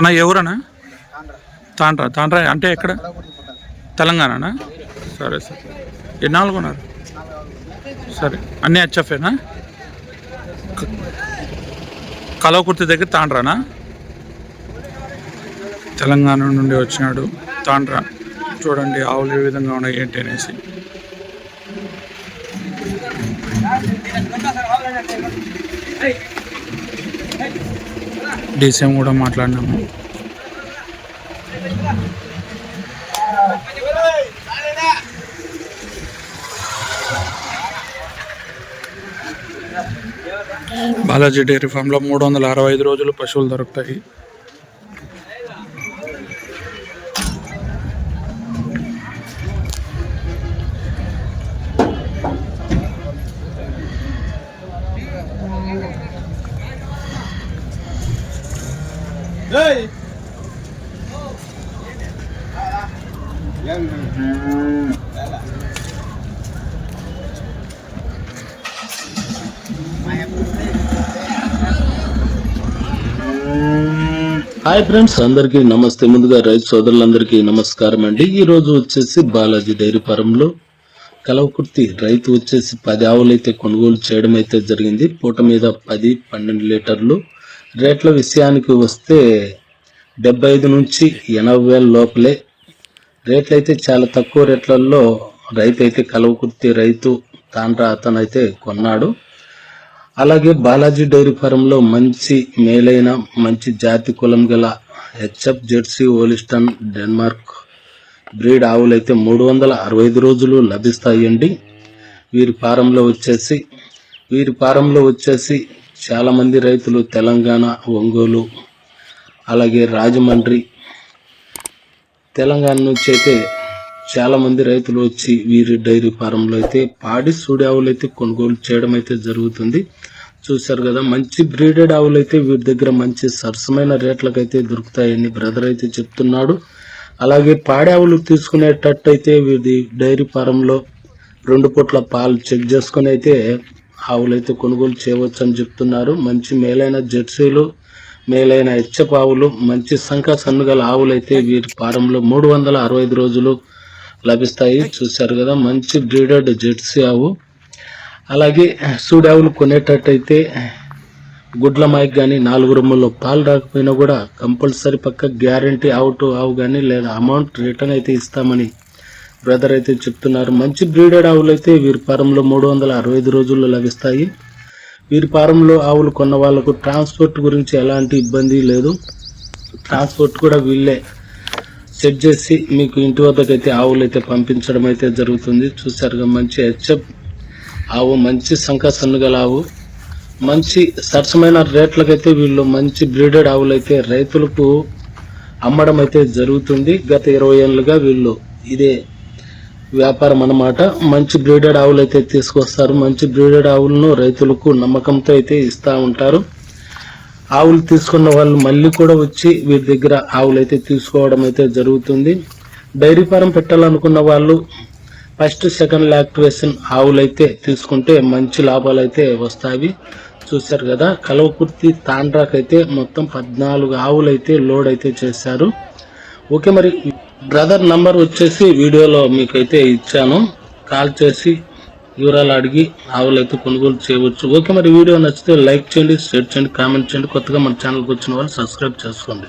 అన్న ఎవరన్నా? తాండ్రా తాండ్రా అంటే ఎక్కడ? తెలంగాణనా? సరే సరే. ఎన్నాళ్ళు కొన్నారు సరే. అన్నీ హెచ్ఎఫ్ఏనా? కలవకుర్తి దగ్గర తాండ్రానా? తెలంగాణ నుండి వచ్చినాడు తాండ్రా. చూడండి ఆవులు ఏ విధంగా ఉన్నాయి ఏంటి అనేసి. డీసీఎం కూడా మాట్లాడినాము. బాలాజీ డైరీ ఫామ్లో మూడు వందల అరవై ఐదు రోజులు పశువులు దొరుకుతాయి. హాయ్ ఫ్రెండ్స్ అందరికీ నమస్తే. ముందుగా రైతు సోదరులందరికీ నమస్కారం అండి. ఈ రోజు వచ్చేసి బాలాజీ డైరీ ఫారంలో కలవకుర్తి రైతు వచ్చేసి పది ఆవులు అయితే కొనుగోలు చేయడం అయితే జరిగింది. పూట మీద పది పన్నెండు లీటర్లు. రేట్ల విషయానికి వస్తే డెబ్బై ఐదు నుంచి ఎనభై వేల లోపలే రేట్లు అయితే చాలా తక్కువ రేట్లలో రైతు అయితే కలవకుర్తి రైతు తాండ్రా అతను అయితే కొన్నాడు. అలాగే బాలాజీ డైరీ ఫారంలో మంచి మేలైన మంచి జాతి కులం గల HF jersey Holstein Denmark breed ఆవులు అయితే మూడు వందల అరవై ఐదు రోజులు లభిస్తాయండి. వీరి ఫారంలో వచ్చేసి వీరి ఫారంలో వచ్చేసి చాలామంది రైతులు తెలంగాణ ఒంగోలు అలాగే రాజమండ్రి తెలంగాణ నుంచి అయితే చాలామంది రైతులు వచ్చి వీరి డైరీ ఫారంలో అయితే పాడి సూడి ఆవులు అయితే కొనుగోలు చేయడం అయితే జరుగుతుంది. చూశారు కదా మంచి బ్రీడెడ్ ఆవులు అయితే వీరి దగ్గర మంచి సరసమైన రేట్లకైతే దొరుకుతాయని బ్రదర్ అయితే చెప్తున్నాడు. అలాగే పాడి ఆవులు తీసుకునేటట్టు అయితే వీరి డైరీ ఫారంలో రెండు పూట్ల పాలు చెక్ చేసుకుని అయితే ఆవులు అయితే కొనుగోలు చేయవచ్చు అని చెప్తున్నారు. మంచి మేలైన జెర్సీలు మేలైన ఇచ్చపావులు ఆవులు మంచి సంఖ సన్నుగల ఆవులైతే వీటి వీరి ఫారంలో మూడు వందల అరవై ఐదు రోజులు లభిస్తాయి. చూశారు కదా మంచి బ్రీడెడ్ జెర్సీ ఆవు. అలాగే సూడావులు కొనేటట్టయితే గుడ్ల మైక్ కానీ నాలుగు రొమ్ముల్లో పాలు రాకపోయినా కూడా కంపల్సరీ పక్క గ్యారంటీ అవుట్ ఆవు కానీ లేదా అమౌంట్ రిటర్న్ అయితే ఇస్తామని బ్రదర్ అయితే చెప్తున్నారు. మంచి బ్రీడెడ్ ఆవులు అయితే వీరి ఫారంలో మూడు వందల అరవై ఐదు రోజుల్లో లభిస్తాయి. వీరి ఫారంలో ఆవులు కొన్న వాళ్ళకు ట్రాన్స్పోర్ట్ గురించి ఎలాంటి ఇబ్బంది లేదు. ట్రాన్స్పోర్ట్ కూడా వీళ్ళే సెట్ చేసి మీకు ఇంటి వద్దకు అయితే ఆవులు అయితే పంపించడం అయితే జరుగుతుంది. చూసారుగా మంచి హెచ్ఎఫ్. ఆవు మంచి సంఖ సన్నుగల ఆవు. మంచి సరసమైన రేట్లకైతే వీళ్ళు మంచి బ్రీడెడ్ ఆవులు అయితే రైతులకు అమ్మడం అయితే జరుగుతుంది. గత ఇరవై ఏళ్ళుగా వీళ్ళు ఇదే వ్యాపారం అన్నమాట. మంచి బ్రీడెడ్ ఆవులు అయితే తీసుకొస్తారు. మంచి బ్రీడెడ్ ఆవులను రైతులకు నమ్మకంతో అయితే ఇస్తూ ఉంటారు. ఆవులు తీసుకున్న వాళ్ళు మళ్ళీ కూడా వచ్చి వీరి దగ్గర ఆవులు అయితే తీసుకోవడం అయితే జరుగుతుంది. డైరీ ఫారం పెట్టాలనుకున్న వాళ్ళు ఫస్ట్ సెకండ్ లాక్టివేషన్ ఆవులు అయితే తీసుకుంటే మంచి లాభాలు అయితే వస్తాయి. చూశారు కదా కలవకుర్తి తాండ్రాకైతే మొత్తం పద్నాలుగు ఆవులు అయితే లోడ్ అయితే చేశారు. ఓకే మరి బ్రదర్ నంబర్ వచ్చేసి వీడియోలో మీకైతే ఇచ్చాను. కాల్ చేసి వివరాలు అడిగి ఆవులు అయితే కొనుగోలు చేయవచ్చు. ఓకే మరి వీడియో నచ్చితే లైక్ చేయండి షేర్ చేయండి కామెంట్ చేయండి. కొత్తగా మన ఛానల్కి వచ్చిన వాళ్ళు సబ్స్క్రైబ్ చేసుకోండి.